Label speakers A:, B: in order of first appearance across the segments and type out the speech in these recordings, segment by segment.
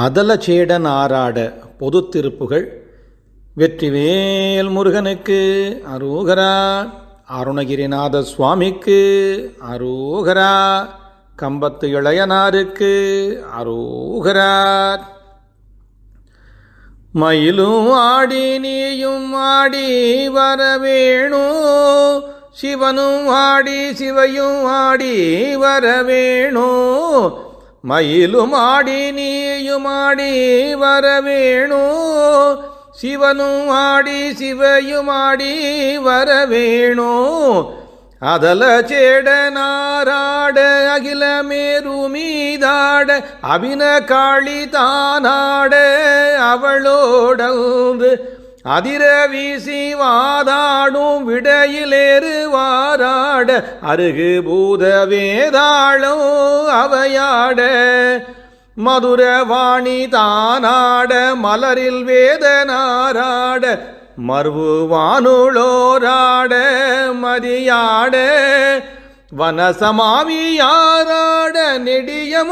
A: அதலச்சேடன் ஆராட பொது திருப்புகள் வெற்றிவேல் முருகனுக்கு அரோகரா அருணகிரிநாத சுவாமிக்கு அரோகரா கம்பத்து இளையனாருக்கு அரோகரா. மயிலும் ஆடி நீயும் ஆடி வரவேணு சிவனும் ஆடி சிவையும் ஆடி வரவேணு மயிலும் ஆடி நீயும் ஆடி வரவேணு சிவனும் ஆடி சிவையும் ஆடி வரவேணு. அதல சேடனாராட அகில மேரு மீதாட அபின காளி தானாட அவளோடந்து அதிர வீசி வாதாடும் விடையிலேறு வாராட அருகு பூத வேதாளம் அவையாட. மதுரவாணி தானாட மலரில் வேதனாராட மர்வு வானுளோராட மதியாட வனசமாவியாராட நெடியமோமனாராட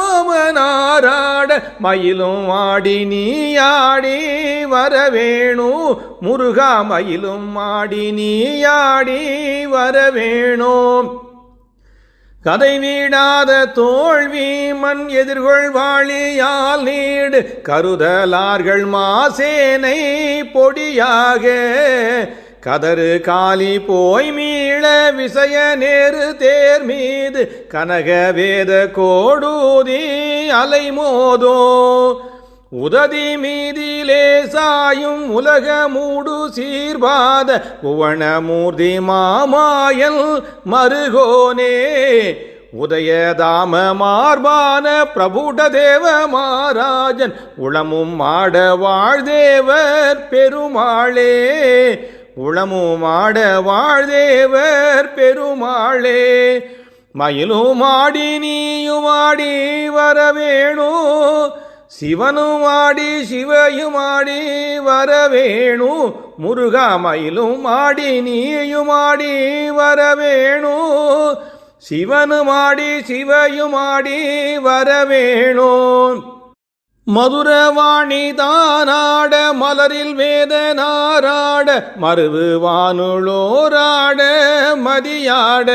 A: மயிலும் ஆடி நீயாடி வரவேணு முருகா மயிலும் ஆடி நீயாடி வரவேணும் கதை வீடாத தோல்வி மண் எதிர்கொள் வாழியால் நீடு. கருதலார்கள் மாசேனை பொடியாக. கதறு காலி போய் மீள விசய நேரு தேர் மீது. கனக வேத கோடூதி அலைமோதோ உததி மீதிலே சாயும் உலக மூடு சீர்பாத புவனமூர்த்தி மாமாயல் மருகோனே. உதயதாம மார்பான பிரபுட தேவ மாராஜன் உளமும் ஆட வாழ்தேவர் பெருமாளே. உளமும் ஆட வாழ்தேவர் பெருமாளே. மயிலும் ஆடி நீயும் ஆடி வரவேணும் சிவனும் ஆடி சிவையும் ஆடி வரவேணு. முருகாமயிலும் ஆடி நீயும் ஆடி வரவேணு. சிவனும் ஆடி சிவையும் ஆடி வரவேணு. மதுரவாணி தானாட மலரில் வேத நாராட மருவு வானுளோராட மதியாட.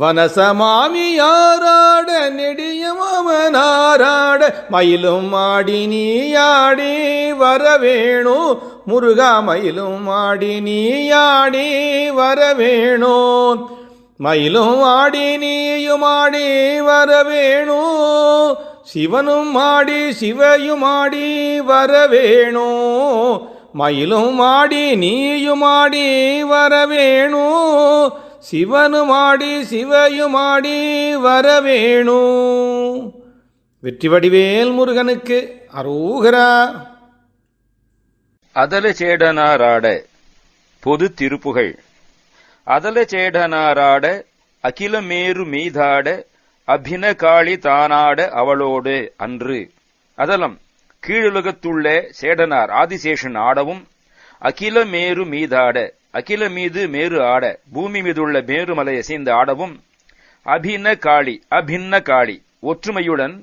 A: வனசமாமியாராட நெடியமனாராட மயிலும் ஆடி நீயாடி வரவேணு. முருகா மயிலும் ஆடி நீயாடி வரவேணு. மயிலும் ஆடி நீயும் ஆடி வரவேணு. சிவனும் ஆடி சிவையும் ஆடி வரவேணு. மயிலும் ஆடி நீயும் ஆடி வரவேணு. சிவனுமாடி சிவையுமாடி சிவையும் வரவேணு. வெற்றிவடிவேல் முருகனுக்கு அரோகரா.
B: அதல சேடனாராட பொது திருப்புகள் அதல சேடனாராட அகிலமேரு மீதாட அபின காளி தானாட அவளோடு அன்று. அதலம் கீழுலகத்துள்ள சேடனார் ஆதிசேஷன் ஆடவும் அகிலமேரு மீதாட அகில மீது மேரு ஆட பூமி மீதுள்ள மேருமலை அசைந்து ஆடவும் அபின காளி அபின்ன காளி ஒற்றுமையுடன்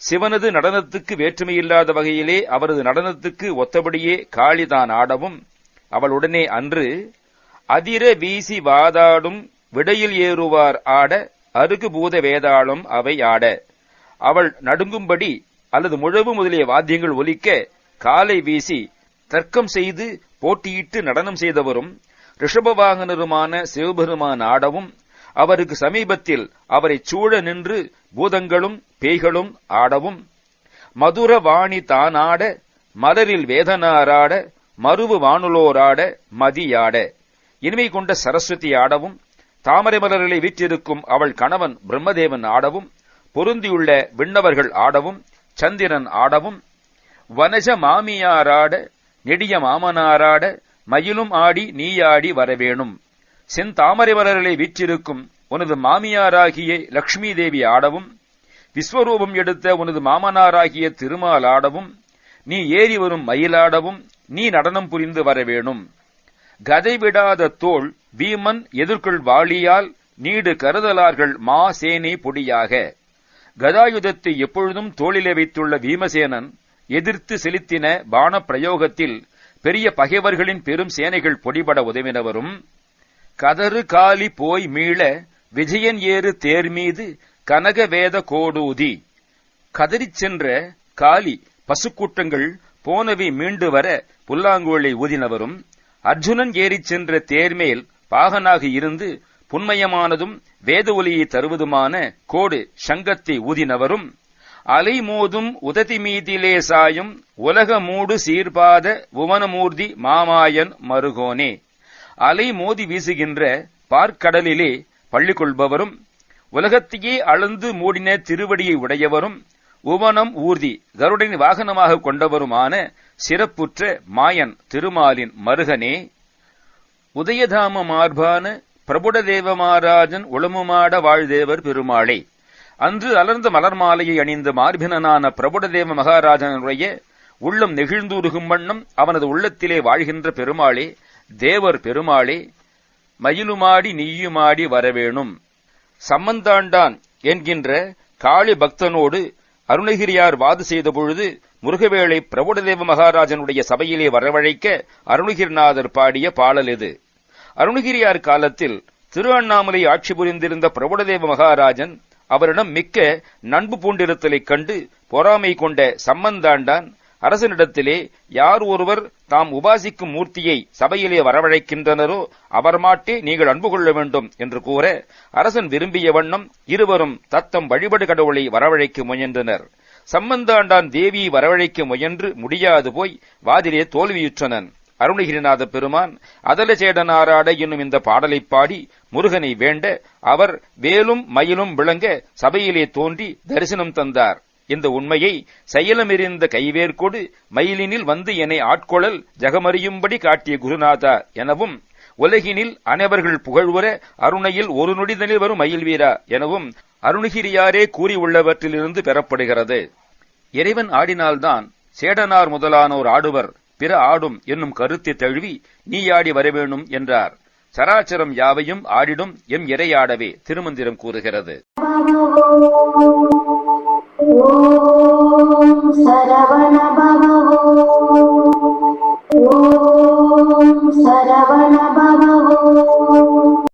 B: சிவனது நடனத்துக்கு வேற்றுமையில்லாத வகையிலே அவரது நடனத்துக்கு ஒத்தபடியே காளிதான் ஆடவும் அவளுடனே அன்று அதிர வீசி வாதாடும் விடையில் ஏறுவார் ஆட அருகு பூத வேதாளம் அவை ஆட. அவள் நடுங்கும்படி அல்லது முழவு முதலிய வாத்தியங்கள் ஒலிக்க காலை வீசி தர்க்கம் செய்து போட்டியிட்டு நடனம் செய்தவரும் ரிஷபவாகனருமான சிவபெருமான் ஆடவும் அவருக்கு சமீபத்தில் அவரைச் சூழ நின்று பூதங்களும் பேய்களும் ஆடவும் மதுர வாணி தானாட மலரில் வேதனாராட மருவு வானுலோராட மதியாட. இனிமை கொண்ட சரஸ்வதி ஆடவும் தாமரை மலர்களை வீற்றிருக்கும் அவள் கணவன் பிரம்மதேவன் ஆடவும் பொருந்தியுள்ள விண்ணவர்கள் ஆடவும் சந்திரன் ஆடவும் வனஜ மாமியாராட நெடிய மாமனாராட மயிலும் ஆடி நீயாடி வரவேணும். செந்தாமரை மலர்களை வீற்றிருக்கும் உனது மாமியாராகிய லக்ஷ்மி தேவி ஆடவும் விஸ்வரூபம் எடுத்த உனது மாமனாராகிய திருமால் ஆடவும் நீ ஏறி வரும் மயிலாடவும் நீ நடனம் புரிந்து வரவேணும். கதை விடாத தோள் வீமன் எதிர்கொள் வாளியால் நீடு கருதலார்கள் மா சேனை பொடியாக. கதாயுதத்தை எப்பொழுதும் தோளிலே வைத்துள்ள வீமசேனன் எதிர்த்து செலுத்தின பான பிரயோகத்தில் பெரிய பகைவர்களின் பெரும் சேனைகள் பொடிபட உதவினவரும் கதறு காலி போய் மீள விஜயன் ஏறு தேர் மீது கனகவேத கோடூதி. கதறிச் சென்ற காலி பசுக்கூட்டங்கள் போனவி மீண்டு வர புல்லாங்குழலை ஊதினவரும் அர்ஜுனன் ஏறிச் சென்ற தேர்மேல் பாகனாக இருந்து புன்மயமானதும் வேத ஒலியை தருவதுமான கோடு சங்கத்தை ஊதினவரும் அலை மோதும் உததி மீதிலே சாயும் உலக மூடு சீர்பாத புவனமூர்த்தி மாமாயன் மருகோனே. அலை மோதி வீசுகின்ற பார்க்கடலிலே பள்ளி கொள்பவரும் உலகத்தையே அளந்து மூடின திருவடியை உடையவரும் உவனம் ஊர்தி கருடனின் வாகனமாக கொண்டவருமான சிறப்புற்ற மாயன் திருமாலின் மருகனே. உதயதாம மார்பான பிரபுடதேவ தேவமாராஜன் உளமுமாட வாழ்தேவர் பெருமாளே. அன்று அலர்ந்த மலர் மாலையை அணிந்த மார்பினனான பிரபுடதேவ மகாராஜனுடைய உள்ளம் நெகிழ்ந்துருகும் வண்ணம் அவனது உள்ளத்திலே வாழ்கின்ற பெருமாளே தேவர் பெருமாளே மயிலுமாடி நீயுமாடி வரவேணும். சம்மந்தாண்டான் என்கின்ற காளி பக்தனோடு அருணகிரியார் வாது செய்த பொழுது முருகவேளை பிரபுடதேவ மகாராஜனுடைய சபையிலே வரவழைக்க அருணகிரிநாதர் பாடிய பாடல் இது. அருணகிரியார் காலத்தில் திரு அண்ணாமலை ஆட்சி புரிந்திருந்த பிரபுடதேவ மகாராஜன் அவரிடம் மிக்க நண்பு பூண்டிருத்தலைக் கண்டு பொறாமை கொண்ட சம்மந்தாண்டான் அரசனிடத்திலே யார் ஒருவர் தாம் உபாசிக்கும் மூர்த்தியை சபையிலே வரவழைக்கின்றனரோ அவர் மாட்டே நீங்கள் அன்பு கொள்ள வேண்டும் என்று கூற அரசன் விரும்பிய வண்ணம் இருவரும் தத்தம் வழிபடு கடவுளை வரவழைக்க முயன்றனர். சம்பந்தாண்டான் தேவியை வரவழைக்க முயன்று முடியாது போய் வாதிலே தோல்வியுற்றனன். அருணகிரிநாத பெருமான் அதலச்சேடனாராட என்னும் இந்த பாடலைப் பாடி முருகனை வேண்ட அவர் வேலும் மயிலும் விளங்க சபையிலே தோன்றி தரிசனம் தந்தார். இந்த உண்மையை செயலமெறிந்த கைவேர்கொடு மயிலினில் வந்து என்னை ஆட்கொளல் ஜகமறியும்படி காட்டிய குருநாதா எனவும் உலகினில் அனைவர்கள் புகழ்வுற அருணையில் ஒரு நொடிதனில் வரும் மயில் வீரா எனவும் அருணகிரியாரே கூறியுள்ளவற்றிலிருந்து பெறப்படுகிறது. இறைவன் ஆடினால்தான் சேடனார் முதலானோர் ஆடுவர். பிற ஆடும் என்னும் கருத்தை தழுவி நீயாடி வரவேணும் என்றார். சராச்சரம் யாவையும் ஆடிடும் எம் இறையாடவே திருமந்திரம் கூறுகிறது.
C: ॐ